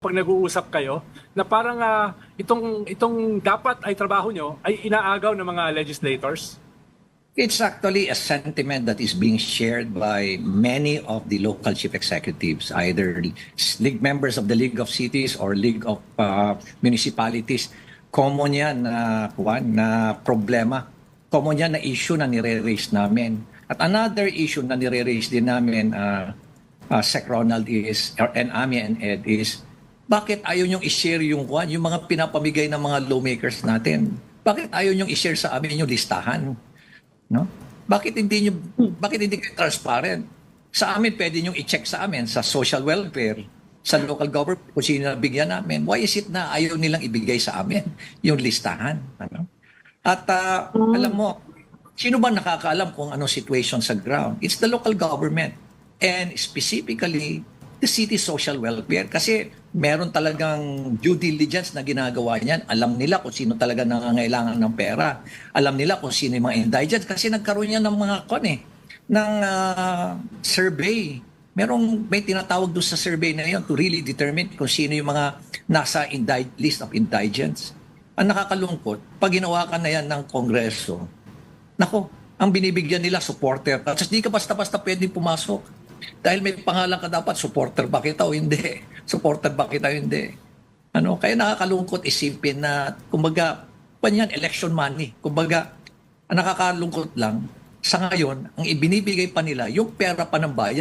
pag nag-uusap kayo na parang ah, itong itong dapat ay trabaho nyo ay inaagaw ng mga legislators? It's actually a sentiment that is being shared by many of the local chief executives, either league members of the League of Cities or League of uh, Municipalities. Common yan na, kuwan, na problema. Common yan na issue na nire-raise namin. At another issue na nire-raise din namin, uh, uh, Sec Ronald is, or, and Ami and Ed is, bakit ayaw niyong i-share yung, kuwan, yung mga pinapamigay ng mga lawmakers natin? Bakit ayaw niyong i-share sa amin yung listahan? No? Bakit hindi niyo bakit hindi kayo transparent? Sa amin pwede niyo i-check sa amin sa social welfare, sa local government kung sino nabigyan namin. Why is it na ayaw nilang ibigay sa amin yung listahan? Ano? At ah, alam mo, sino ba nakakaalam kung anong situation sa ground? It's the local government and specifically the city social welfare kasi meron talagang due diligence na ginagawa niyan. Alam nila kung sino talaga nangangailangan ng pera. Alam nila kung sino yung mga indigents kasi nagkaroon yan ng mga kon eh, ng ah, survey. Merong may tinatawag doon sa survey na yun to really determine kung sino yung mga nasa indi- list of indigents. Ang nakakalungkot, pag ginawa ka na yan ng Kongreso, nako, ang binibigyan nila supporter. Tapos di ka basta-basta pwedeng pumasok. Dahil may pangalan ka dapat, supporter ba kita o hindi? Supporter ba kita o hindi? Ano, kaya nakakalungkot isipin na, kumbaga, panyan, election money. Kumbaga, ang nakakalungkot lang, sa ngayon, ang ibinibigay pa nila, yung pera pa ng bayan,